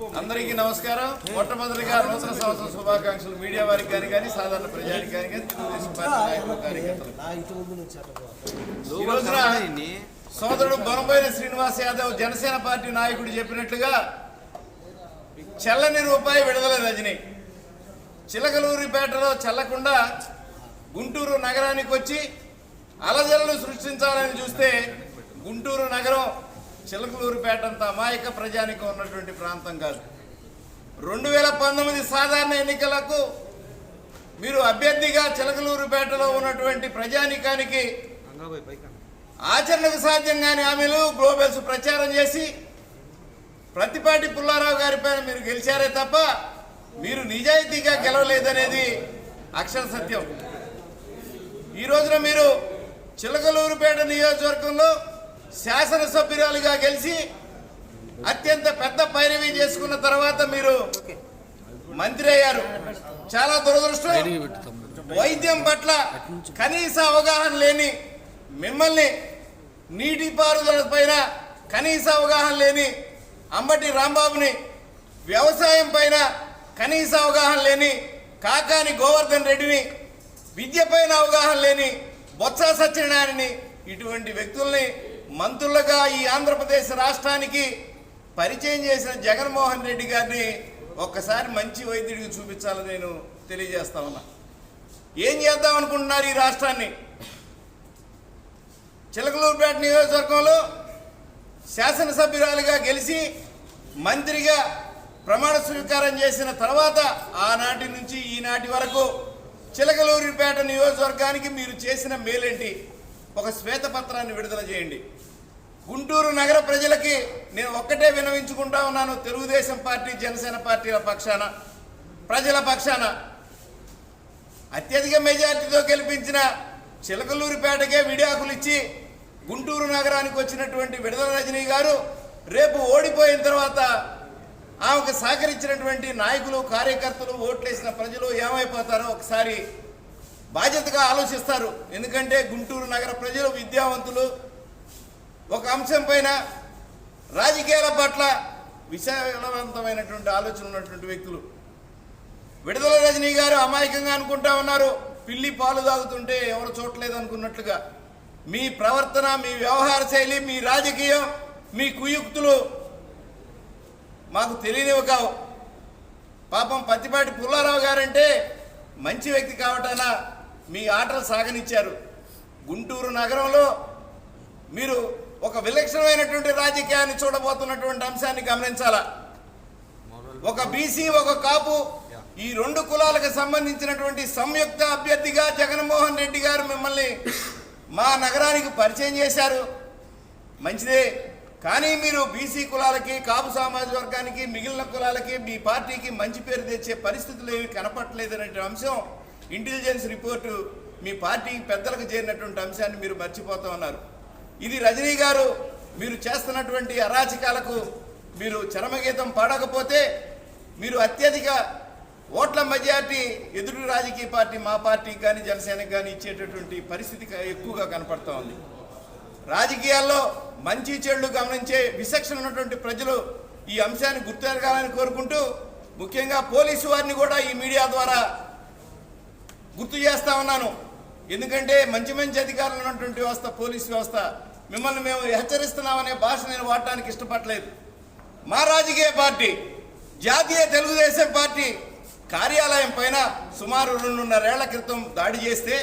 అందరికీ నమస్కారం. మొట్టమొదటిగా నూతన సంవత్సర శుభాకాంక్షలు మీడియా వారికి కానీ కానీ సాధారణ ప్రజానికి కానీ కానీ తెలుగుదేశం పార్టీ నాయకులు కార్యకర్తలు ఈ రోజున సోదరుడు బొనబోయిన శ్రీనివాస్ యాదవ్ జనసేన పార్టీ నాయకుడు చెప్పినట్లుగా చల్లని రూపాయి విడుదల రజని. చిలకలూరిపేటలో చల్లకుండా గుంటూరు నగరానికి వచ్చి అలజలను సృష్టించాలని చూస్తే గుంటూరు నగరం చిలకలూరుపేట అంత అమాయక ప్రజానికం ఉన్నటువంటి ప్రాంతం కాదు. రెండు వేల పంతొమ్మిది సాధారణ ఎన్నికలకు మీరు అభ్యర్థిగా చిలకలూరుపేటలో ఉన్నటువంటి ప్రజానికానికి ఆచరణకు సాధ్యం కాని హామీలు గ్లోబల్స్ ప్రచారం చేసి ప్రతిపాటి పుల్లారావు గారిపైన మీరు గెలిచారే తప్ప మీరు నిజాయితీగా గెలవలేదనేది అక్షర సత్యం. ఈ రోజున మీరు చిలకలూరుపేట నియోజకవర్గంలో శాసనసభ్యురాలుగా గెలిచి అత్యంత పెద్ద పైరవీ చేసుకున్న తర్వాత మీరు మంత్రి అయ్యారు. చాలా దురదృష్టం. వైద్యం పట్ల కనీస అవగాహన లేని మిమ్మల్ని నీటిపారుదల పైన కనీస అవగాహన లేని అంబటి రాంబాబుని వ్యవసాయం పైన కనీస అవగాహన లేని కాకాని గోవర్ధన్ రెడ్డిని విద్య పైన అవగాహన లేని బొత్స సత్యనారాయణని ఇటువంటి వ్యక్తుల్ని మంత్రులుగా ఈ ఆంధ్రప్రదేశ్ రాష్ట్రానికి పరిచయం చేసిన జగన్మోహన్ రెడ్డి గారిని ఒక్కసారి మంచి వైద్యుడికి చూపించాలని నేను తెలియజేస్తా ఉన్నా. ఏం చేద్దాం అనుకుంటున్నారు ఈ రాష్ట్రాన్ని? చిలకలూరుపేట నియోజకవర్గంలో శాసనసభ్యురాలుగా గెలిచి మంత్రిగా ప్రమాణ స్వీకారం చేసిన తర్వాత ఆనాటి నుంచి ఈనాటి వరకు చిలకలూరిపేట నియోజకవర్గానికి మీరు చేసిన మేలేంటి? ఒక శ్వేతపత్రాన్ని విడుదల చేయండి. గుంటూరు నగర ప్రజలకి నేను ఒక్కటే వినవించుకుంటా ఉన్నాను. తెలుగుదేశం పార్టీ జనసేన పార్టీల పక్షాన ప్రజల పక్షాన. అత్యధిక మెజార్టీతో గెలిపించిన చిలకలూరిపేటకే విడాకులు ఇచ్చి గుంటూరు నగరానికి వచ్చినటువంటి విడుదల రజనీ గారు రేపు ఓడిపోయిన తర్వాత ఆమెకు సహకరించినటువంటి నాయకులు కార్యకర్తలు ఓట్లేసిన ప్రజలు ఏమైపోతారో ఒకసారి బాధ్యతగా ఆలోచిస్తారు. ఎందుకంటే గుంటూరు నగర ప్రజలు విద్యావంతులు. ఒక అంశం పైన రాజకీయాల పట్ల విశాలవంతమైనటువంటి ఆలోచన ఉన్నటువంటి వ్యక్తులు. విడుదల రజనీ గారు అమాయకంగా అనుకుంటా ఉన్నారు. పిల్లి పాలు తాగుతుంటే ఎవరు చూడలేదు అనుకున్నట్లుగా మీ ప్రవర్తన మీ వ్యవహార శైలి మీ రాజకీయం మీ కుయుక్తులు మాకు తెలియనివి కావు. పాపం పత్తిపాటి పుల్లారావు గారంటే మంచి వ్యక్తి కావటానా మీ ఆటలు సాగనిచ్చారు. గుంటూరు నగరంలో మీరు ఒక విలక్షణమైనటువంటి రాజకీయాన్ని చూడబోతున్నటువంటి అంశాన్ని గమనించాలా? ఒక బీసీ ఒక కాపు ఈ రెండు కులాలకు సంబంధించినటువంటి సంయుక్త అభ్యర్థిగా జగన్మోహన్ రెడ్డి గారు మిమ్మల్ని మా నగరానికి పరిచయం చేశారు. మంచిదే. కానీ మీరు బీసీ కులాలకి కాపు సామాజిక వర్గానికి మిగిలిన కులాలకి మీ పార్టీకి మంచి పేరు తెచ్చే పరిస్థితులు ఏవి కనపట్లేదనే అంశం ఇంటెలిజెన్స్ రిపోర్టు మీ పార్టీ పెద్దలకు చేరినటువంటి అంశాన్ని మీరు మర్చిపోతా ఉన్నారు. ఇది రజనీ గారు మీరు చేస్తున్నటువంటి అరాచకాలకు మీరు చరమగీతం పాడకపోతే మీరు అత్యధిక ఓట్ల మెజార్టీ ఎదురు రాజకీయ పార్టీ మా పార్టీకి కానీ జనసేనకి కానీ ఇచ్చేటటువంటి పరిస్థితి ఎక్కువగా కనపడుతూ ఉంది. రాజకీయాల్లో మంచి చెడులు గమనించే విశక్షణ ఉన్నటువంటి ప్రజలు ఈ అంశాన్ని గుర్తెరగాలని కోరుకుంటూ ముఖ్యంగా పోలీసు వారిని కూడా ఈ మీడియా ద్వారా గుర్తు చేస్తా ఉన్నాను. ఎందుకంటే మంచి మంచి అధికారులు ఉన్నటువంటి వ్యవస్థ పోలీస్ వ్యవస్థ మిమ్మల్ని మేము హెచ్చరిస్తున్నామనే భాష నేను వాడటానికి ఇష్టపడలేదు. మా రాజకీయ పార్టీ జాతీయ తెలుగుదేశం పార్టీ కార్యాలయం పైన సుమారు రెండున్నరేళ్ళ క్రితం దాడి చేస్తే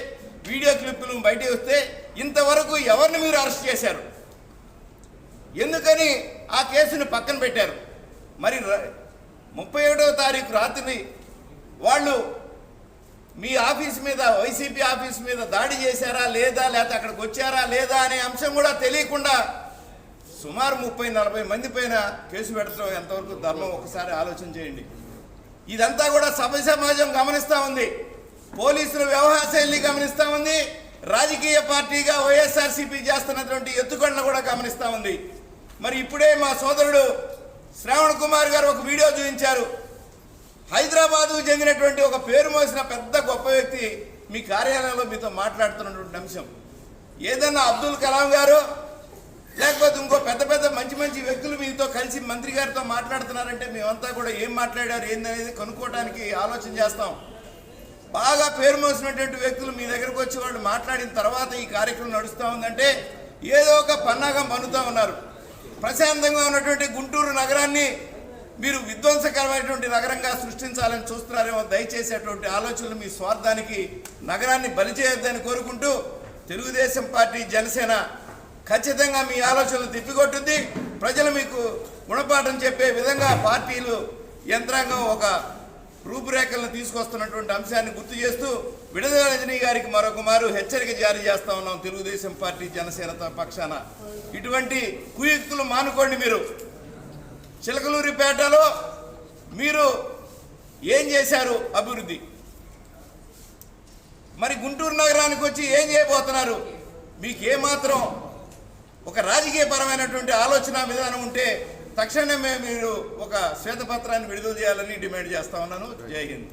వీడియో క్లిప్పులు బయటకు వస్తే ఇంతవరకు ఎవరిని మీరు అరెస్ట్ చేశారు? ఎందుకని ఆ కేసును పక్కన పెట్టారు? మరి ముప్పై ఏడవ తారీఖు రాత్రి వాళ్ళు మీ ఆఫీస్ మీద వైసీపీ ఆఫీస్ మీద దాడి చేశారా లేదా లేకపోతే అక్కడికి వచ్చారా లేదా అనే అంశం కూడా తెలియకుండా సుమారు ముప్పై నలభై మంది పైన కేసు పెట్టడం ఎంతవరకు ధర్మం? ఒకసారి ఆలోచన చేయండి. ఇదంతా కూడా సభ సమాజం గమనిస్తూ ఉంది. పోలీసుల వ్యవహార శైలిని గమనిస్తూ ఉంది. రాజకీయ పార్టీగా వైఎస్ఆర్సీపీ చేస్తున్నటువంటి ఎత్తుగడను కూడా గమనిస్తూ ఉంది. మరి ఇప్పుడే మా సోదరుడు శ్రావణ్ కుమార్ గారు ఒక వీడియో చూపించారు. హైదరాబాదు చెందినటువంటి ఒక పేరు మోసిన పెద్ద గొప్ప వ్యక్తి మీ కార్యాలయంలో మీతో మాట్లాడుతున్నటువంటి అంశం. ఏదన్నా అబ్దుల్ కలాం గారు లేకపోతే ఇంకో పెద్ద పెద్ద మంచి మంచి వ్యక్తులు మీతో కలిసి మంత్రి గారితో మాట్లాడుతున్నారంటే మేమంతా కూడా ఏం మాట్లాడారు ఏందనేది కనుక్కోవడానికి ఆలోచన చేస్తాం. బాగా పేరు మోసినటువంటి వ్యక్తులు మీ దగ్గరకు వచ్చి వాళ్ళు మాట్లాడిన తర్వాత ఈ కార్యక్రమం నడుస్తూ ఉందంటే ఏదో ఒక పన్నాగం పన్నుతూ ఉన్నారు. ప్రశాంతంగా ఉన్నటువంటి గుంటూరు నగరాన్ని మీరు విధ్వంసకరమైనటువంటి నగరంగా సృష్టించాలని చూస్తున్నారేమో దయచేసి అటువంటి ఆలోచనలు మీ స్వార్థానికి నగరాన్ని బలి చేయొద్దని కోరుకుంటూ తెలుగుదేశం పార్టీ జనసేన ఖచ్చితంగా మీ ఆలోచనలు తిప్పికొట్టుద్ది. ప్రజలు మీకు గుణపాఠం చెప్పే విధంగా పార్టీలు యంత్రాంగం ఒక రూపురేఖలను తీసుకొస్తున్నటువంటి అంశాన్ని గుర్తు చేస్తూ విడుదల రజనీ గారికి మరొక మారు హెచ్చరిక జారీ చేస్తా ఉన్నాం తెలుగుదేశం పార్టీ జనసేన పక్షాన. ఇటువంటి కుయుక్తులు మానుకోండి మీరు. చిలకలూరిపేటలో మీరు ఏం చేశారు అభివృద్ధి? మరి గుంటూరు నగరానికి వచ్చి ఏం చేయబోతున్నారు? మీకు ఏమాత్రం ఒక రాజకీయపరమైనటువంటి ఆలోచన విధానం ఉంటే తక్షణమే మీరు ఒక శ్వేతపత్రాన్ని విడుదల చేయాలని డిమాండ్ చేస్తా ఉన్నాను. జై హింద్.